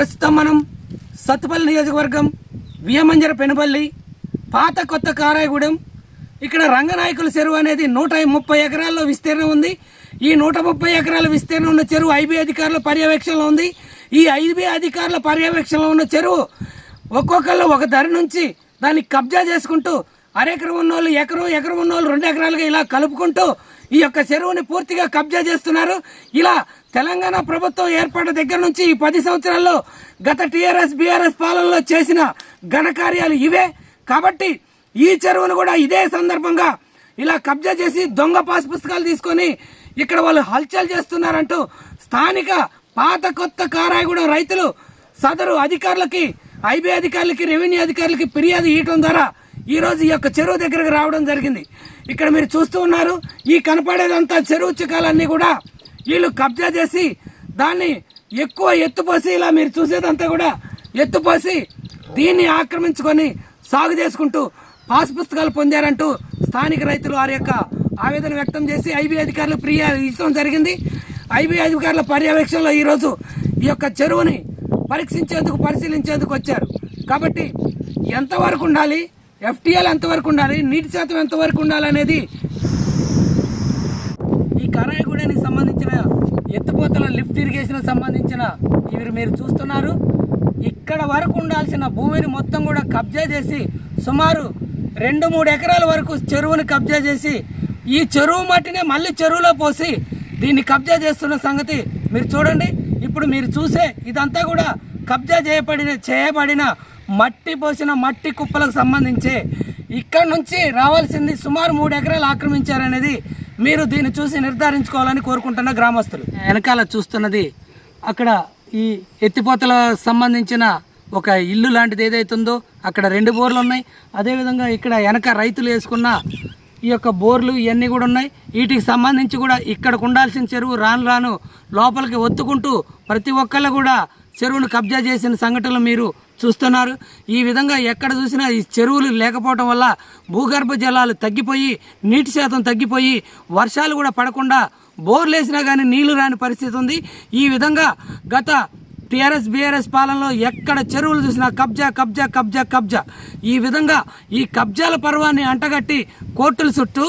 ప్రస్తుతం మనం సత్తుపల్లి నియోజకవర్గం వియమంజర పెనుపల్లి పాత కొత్త కారాయగూడెం. ఇక్కడ రంగనాయకుల చెరువు అనేది నూట ముప్పై ఎకరాల్లో విస్తీర్ణం ఉంది. ఈ నూట ముప్పై ఎకరాల విస్తీర్ణం ఉన్న చెరువు ఐబీ అధికారుల పర్యవేక్షణలో ఉంది. ఈ ఐబీ అధికారుల పర్యవేక్షణలో ఉన్న చెరువు ఒక్కొక్కళ్ళు ఒక ధర నుంచి దాన్ని కబ్జా చేసుకుంటూ అరెకరం ఉన్నోళ్ళు ఎకరం ఎకరం ఉన్నోళ్ళు రెండు ఎకరాలుగా ఇలా కలుపుకుంటూ ఈ యొక్క చెరువుని పూర్తిగా కబ్జా చేస్తున్నారు. ఇలా తెలంగాణ ప్రభుత్వం ఏర్పడిన దగ్గర నుంచి ఈ పది సంవత్సరాల్లో గత టీఆర్ఎస్ బీఆర్ఎస్ పాలనలో చేసిన ఘనకార్యాలు ఇవే. కాబట్టి ఈ చెరువును కూడా ఇదే సందర్భంగా ఇలా కబ్జా చేసి దొంగ పాస్ పుస్తకాలు తీసుకొని ఇక్కడ వాళ్ళు హల్చల్ చేస్తున్నారంటూ స్థానిక పాత కొత్త కారాయగూడెం రైతులు సదరు అధికారులకి ఐబీ అధికారులకి రెవెన్యూ అధికారులకి ఫిర్యాదు ఇవ్వడం ద్వారా ఈరోజు ఈ యొక్క చెరువు దగ్గరకు రావడం జరిగింది. ఇక్కడ మీరు చూస్తూ ఉన్నారు ఈ కనపడేదంతా చెరువు చికాలన్నీ కూడా వీళ్ళు కబ్జా చేసి దాన్ని ఎక్కువ ఎత్తుపోసి ఇలా మీరు చూసేదంతా కూడా ఎత్తుపోసి దీన్ని ఆక్రమించుకొని సాగు చేసుకుంటూ పాస్ పుస్తకాలు పొందారంటూ స్థానిక రైతులు వారి యొక్క ఆవేదన వ్యక్తం చేసి ఐబీ అధికారులు ఫిర్యాదు ఇవ్వడం జరిగింది. ఐబీ అధికారుల పర్యవేక్షణలో ఈరోజు ఈ యొక్క చెరువుని పరీక్షించేందుకు పరిశీలించేందుకు వచ్చారు. కాబట్టి ఎంతవరకు ఉండాలి? ఎఫ్టీఎల్ ఎంతవరకు ఉండాలి? నీటి శాతం ఎంతవరకు ఉండాలనేది ఈ కరాయగూడెనికి సంబంధించిన ఎత్తుపోతల లిఫ్ట్ ఇరిగేషన్ సంబంధించిన ఇవి మీరు చూస్తున్నారు. ఇక్కడ వరకు ఉండాల్సిన భూమిని మొత్తం కూడా కబ్జా చేసి సుమారు రెండు మూడు ఎకరాల వరకు చెరువును కబ్జా చేసి ఈ చెరువు మట్టినే మళ్ళీ చెరువులో పోసి దీన్ని కబ్జా చేస్తున్న సంగతి మీరు చూడండి. ఇప్పుడు మీరు చూసే ఇదంతా కూడా కబ్జా చేయబడిన చేయబడిన మట్టి పోసిన మట్టి కుప్పలకు సంబంధించి ఇక్కడ నుంచి రావాల్సింది సుమారు మూడు ఎకరాలు ఆక్రమించారనేది మీరు దీన్ని చూసి నిర్ధారించుకోవాలని కోరుకుంటున్న గ్రామస్తులు. వెనకాల చూస్తున్నది అక్కడ ఈ ఎత్తిపోతల సంబంధించిన ఒక ఇల్లు లాంటిది ఏదైతుందో ఉందో అక్కడ రెండు బోర్లు ఉన్నాయి. అదేవిధంగా ఇక్కడ వెనక రైతులు వేసుకున్న ఈ యొక్క బోర్లు ఇవన్నీ కూడా ఉన్నాయి. వీటికి సంబంధించి కూడా ఇక్కడికి ఉండాల్సిన చెరువు రాను రాను లోపలికి ఒత్తుకుంటూ ప్రతి ఒక్కళ్ళు కూడా చెరువును కబ్జా చేసిన సంఘటనలు మీరు చూస్తున్నారు. ఈ విధంగా ఎక్కడ చూసినా ఈ చెరువులు లేకపోవడం వల్ల భూగర్భ జలాలు తగ్గిపోయి నీటి శాతం తగ్గిపోయి వర్షాలు కూడా పడకుండా బోర్లేసినా కానీ నీళ్ళు రాని పరిస్థితి ఉంది. ఈ విధంగా గత టీఆర్ఎస్ బీఆర్ఎస్ పాలనలో ఎక్కడ చెరువులు చూసినా కబ్జా కబ్జా కబ్జా కబ్జా. ఈ విధంగా ఈ కబ్జాల పర్వాన్ని అంటగట్టి కోర్టుల చుట్టూ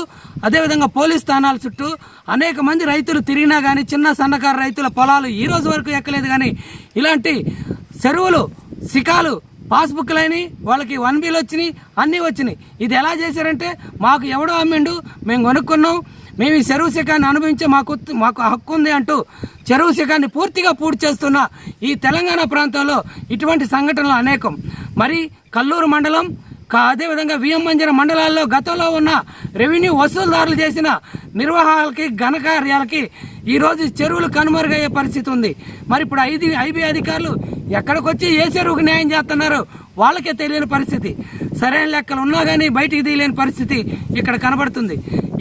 అదేవిధంగా పోలీస్ స్థానాల చుట్టూ అనేక మంది రైతులు తిరిగినా కానీ చిన్న సన్నకారు రైతుల పొలాలు ఈ రోజు వరకు ఎక్కలేదు కానీ ఇలాంటి చెరువులు శిఖాలు అయినాయి వాళ్ళకి వన్ బిల్ వచ్చినాయి అన్నీ వచ్చినాయి. ఇది ఎలా చేశారంటే మాకు ఎవడో అమ్మిండు మేము కొనుక్కున్నాం. మేము ఈ చెరువు శిఖాన్ని అనుభవించే మాకు మాకు హక్కు ఉంది అంటూ చెరువు శిఖాన్ని పూర్తిగా పూర్తి చేస్తున్న ఈ తెలంగాణ ప్రాంతంలో ఇటువంటి సంఘటనలు అనేకం. మరి కల్లూరు మండలం అదేవిధంగా విఎం మంజర మండలాల్లో గతంలో ఉన్న రెవెన్యూ వసూలుదారులు చేసిన నిర్వాహాలకి ఘనకార్యాలకి ఈరోజు చెరువులు కనుమరుగయ్యే పరిస్థితి ఉంది. మరి ఇప్పుడు ఐదు ఐబీ అధికారులు ఎక్కడికొచ్చి ఏ చెరువుకు న్యాయం చేస్తున్నారో వాళ్ళకే తెలియని పరిస్థితి. సరైన లెక్కలు ఉన్నా కానీ బయటికి తీయలేని పరిస్థితి ఇక్కడ కనబడుతుంది.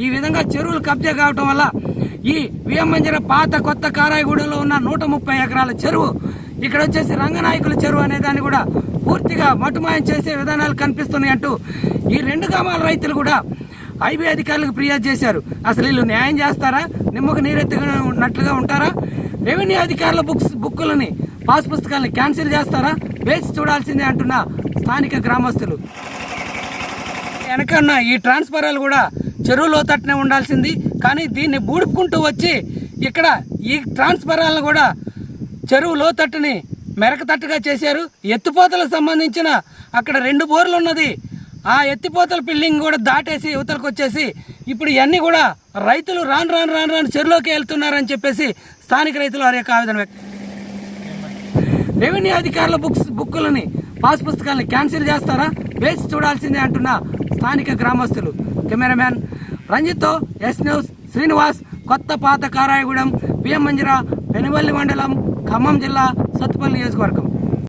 ఈ విధంగా చెరువులు కబ్జా కావటం వల్ల ఈ విఎంమంజర పాత కొత్త కారాయగూడెంలో ఉన్న నూట ముప్పై ఎకరాల చెరువు ఇక్కడ వచ్చేసి రంగనాయకుల చెరువు అనే దాన్ని కూడా పూర్తిగా మటుమాయం చేసే విధానాలు కనిపిస్తున్నాయి అంటూ ఈ రెండు గ్రామాల రైతులు కూడా ఐబీ అధికారులకు ఫిర్యాదు చేశారు. అసలు వీళ్ళు న్యాయం చేస్తారా? నిమ్మకు నీరెత్తుకున్నట్లుగా ఉంటారా? రెవెన్యూ అధికారుల బుక్స్ బుక్కులని పాస్ పుస్తకాలను క్యాన్సిల్ చేస్తారా? వేసి చూడాల్సిందే అంటున్న స్థానిక గ్రామస్తులు. వెనకన్న ఈ ట్రాన్స్ఫరాలు కూడా చెరువులో తట్టునే ఉండాల్సింది. కానీ దీన్ని బూడుపుకుంటూ వచ్చి ఇక్కడ ఈ ట్రాన్స్ఫరాలను కూడా చెరువు లోతట్టుని మెరకతట్టుగా చేశారు. ఎత్తిపోతలకు సంబంధించిన అక్కడ రెండు బోర్లు ఉన్నది ఆ ఎత్తిపోతల బిల్డింగ్ కూడా దాటేసి యువతలకు వచ్చేసి ఇప్పుడు ఇవన్నీ కూడా రైతులు రాను రాను రాను రాను చెరువులోకి వెళ్తున్నారని చెప్పేసి స్థానిక రైతులు వారి యొక్క ఆవేదన రెవెన్యూ అధికారుల బుక్స్ బుక్కులని పాస్ పుస్తకాలను క్యాన్సిల్ చేస్తారా? వేసి చూడాల్సిందే అంటున్న స్థానిక గ్రామస్తులు. కెమెరామ్యాన్ రంజిత్తో ఎస్ న్యూస్ శ్రీనివాస్ కొత్త పాత కారాయగూడెం బిఎం మంజిరా పెనుబల్లి మండలం ఖమ్మం జిల్లా సత్తుపల్లి నియోజకవర్గం.